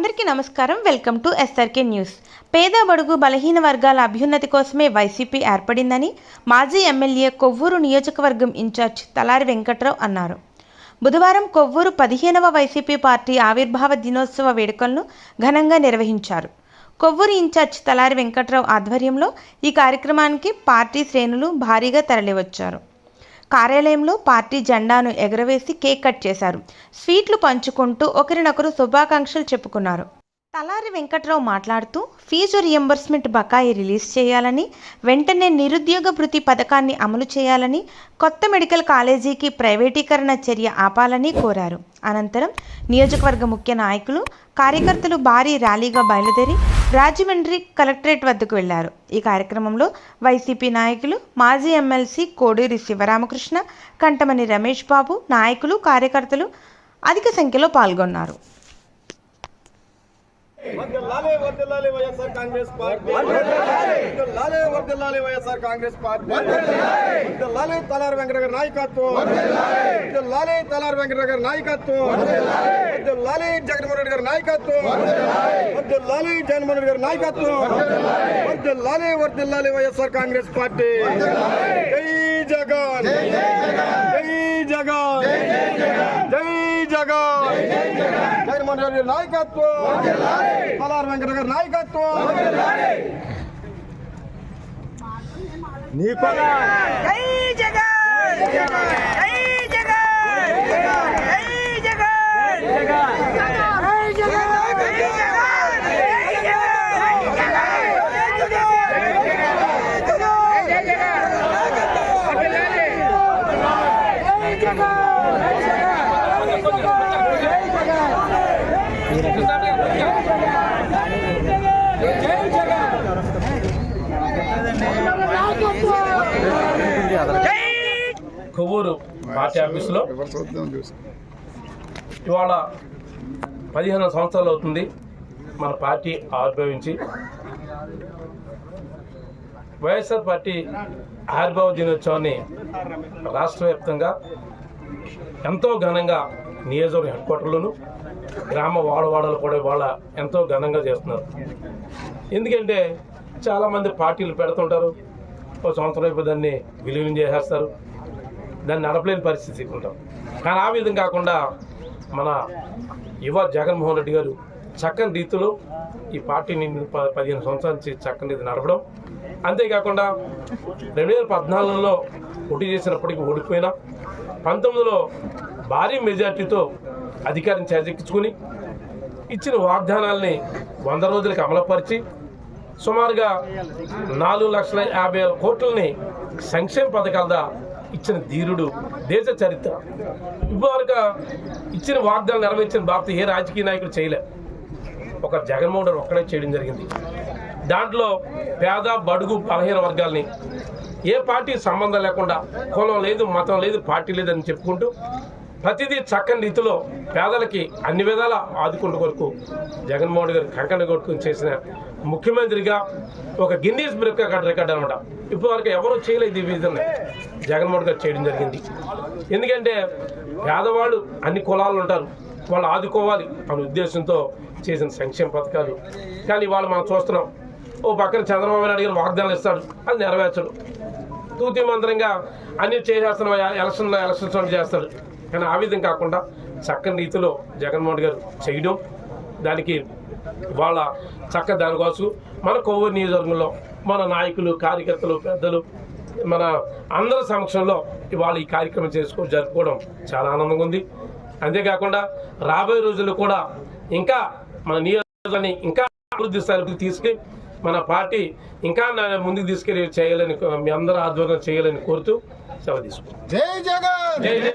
అందరికీ నమస్కారం. Welcome to SRK news పేద బడుగు బలహీన వర్గాల అభ్యున్నతి కోసమే వైసీపీ ఏర్పడిందని మాజీ ఎమ్మెల్యే కొవ్వూరు నియోజకవర్గం ఇన్ఛార్జ్ తలారి వెంకట్రావు అన్నారు. బుధవారం కొవ్వూరు పదిహేనవ వైసీపీ పార్టీ ఆవిర్భావ దినోత్సవ వేడుకలను ఘనంగా నిర్వహించారు. కొవ్వూరు ఇన్ఛార్జ్ తలారి వెంకట్రావు ఆధ్వర్యంలో ఈ కార్యక్రమానికి పార్టీ శ్రేణులు భారీగా తరలివచ్చారు. కార్యాలయంలో పార్టీ జెండాను ఎగరవేసి కేక్ కట్ చేశారు. స్వీట్లు పంచుకుంటూ ఒకరినొకరు శుభాకాంక్షలు చెప్పుకున్నారు. తలారి వెంకట్రావు మాట్లాడుతూ ఫీజు రియంబర్స్మెంట్ బకాయి రిలీజ్ చేయాలని వెంటనే నిరుద్యోగ భృతి పథకాన్ని అమలు చేయాలని కొత్త మెడికల్ కాలేజీకి ప్రైవేటీకరణ చర్య ఆపాలని కోరారు. అనంతరం నియోజకవర్గ ముఖ్య నాయకులు కార్యకర్తలు భారీ ర్యాలీగా బయలుదేరి రాజమండ్రి కలెక్టరేట్ వద్దకు వెళ్ళారు. ఈ కార్యక్రమంలో వైసీపీ నాయకులు మాజీ ఎమ్మెల్సీ కోడూరి శివరామకృష్ణ కంటమని రమేష్ బాబు నాయకులు కార్యకర్తలు అధిక సంఖ్యలో పాల్గొన్నారు. వర్ధిల్లాలి వర్ధిల్లాలి వైఎస్ఆర్ కాంగ్రెస్ పార్టీ. వర్ధిల్లాలి వర్ధిల్లాలి వైఎస్ఆర్ కాంగ్రెస్ పార్టీ. వర్ధిల్లాలి తలారి వెంకట గారి నాయకత్వం వర్ధిల్లాలి తలారి వెంకట గారి నాయకత్వం వర్ధిల్లాలి జగన్మోహన్ రెడ్డి గారి నాయకత్వం. వర్ధిల్లాలి జగన్మోహన్ రెడ్డి గారి నాయకత్వం. వర్ధిల్లాలి వర్ధిల్లాలి వైఎస్ఆర్ కాంగ్రెస్ పార్టీ. జై జగన్. జై జగన్. జై జగన్ జగన్మోహన్ రెడ్డి నాయకత్వం. పలార్ వెంకట గారి నాయకత్వం. నీకు జై జగన్ జై జగన్ జై జగన్ కొవ్వూరు పార్టీ ఆఫీసులో ఇవాళ పదిహేను సంవత్సరాలు అవుతుంది మన పార్టీ ఆవిర్భవించి. వైఎస్ఆర్ పార్టీ ఆవిర్భావ దినోత్సవాన్ని రాష్ట్ర వ్యాప్తంగా ఎంతో ఘనంగా నియోజకవర్గ హెడ్ క్వార్టర్లోను గ్రామ వాడవాడలు కూడా ఇవాళ ఎంతో ఘనంగా చేస్తున్నారు. ఎందుకంటే చాలామంది పార్టీలు పెడుతుంటారు ఒక సంవత్సరం అయిపోయి దాన్ని విలీనం చేసేస్తారు దాన్ని నడపలేని పరిస్థితి ఉంటాం కానీ ఆ విధంగా కాకుండా మన యువ జగన్మోహన్ రెడ్డి గారు చక్కని రీతిలో ఈ పార్టీని పదిహేను సంవత్సరాల నుంచి చక్కని రీతి నడపడం. అంతేకాకుండా రెండు వేల పద్నాలుగులో పోటీ చేసినప్పటికీ ఓడిపోయినా పంతొమ్మిదిలో భారీ మెజార్టీతో అధికారం చేజెక్కించుకుని ఇచ్చిన వాగ్దానాల్ని వంద రోజులకు అమలుపరిచి సుమారుగా నాలుగు లక్షల యాభై వేల కోట్లని సంక్షేమ పథకాలదా ఇచ్చిన ధీరుడు దేశ చరిత్ర. ఇప్పటివరకు ఇచ్చిన వాగ్దానం నెరవేర్చిన బాబు ఏ రాజకీయ నాయకుడు చేయలేదు ఒక జగన్మోహన్ రెడ్డి ఒక్కడే చేయడం జరిగింది. దాంట్లో పేద బడుగు బలహీన వర్గాల్ని ఏ పార్టీ సంబంధం లేకుండా కులం లేదు మతం లేదు పార్టీ లేదని చెప్పుకుంటూ ప్రతిదీ చక్కని రీతిలో పేదలకి అన్ని విధాల ఆదుకుంటు కొరకు జగన్మోహన్ గారు కంకణ కొట్టుకుని చేసిన ముఖ్యమంత్రిగా ఒక గిన్నీస్ బ్రిక్ రికార్డ్ అనమాట ఇప్పటివరకు ఎవరు చేయలేదు ఈ విధంగా జగన్మోహన్ గారు చేయడం జరిగింది. ఎందుకంటే పేదవాళ్ళు అన్ని కులాలు ఉంటారు. వాళ్ళు ఆదుకోవాలి అనే ఉద్దేశంతో చేసిన సంక్షేమ పథకాలు. కానీ ఇవాళ మనం చూస్తున్నాం ఓ పక్కన చంద్రబాబు నాయుడు గారు వాగ్దానాలు ఇస్తాడు అది నెరవేర్చడు. తూతి మంత్రంగా అన్ని చేసేస్తున్నాం ఎలక్షన్లో ఎలక్షన్ అని చేస్తాడు. కానీ ఆ విధం కాకుండా చక్కని రీతిలో జగన్మోహన్ గారు చేయడం దానికి వాళ్ళ చక్క దానికోసం మన కొవ్వూరు నియోజకవర్గంలో మన నాయకులు కార్యకర్తలు పెద్దలు మన అందరి సమక్షంలో ఇవాళ ఈ కార్యక్రమం చేసుకో జరుపుకోవడం చాలా ఆనందంగా ఉంది. అంతేకాకుండా రాబోయే రోజుల్లో కూడా ఇంకా మన నియోజకవర్గాన్ని ఇంకా అభివృద్ధి స్థాయికి తీసుకెళ్ళి మన పార్టీ ఇంకా ముందుకు తీసుకెళ్ళి చేయాలని మీ అందరూ ఆధ్వర్యం చేయాలని కోరుతూ సెలవు తీసుకుంటాం జై జగన్! జై జై!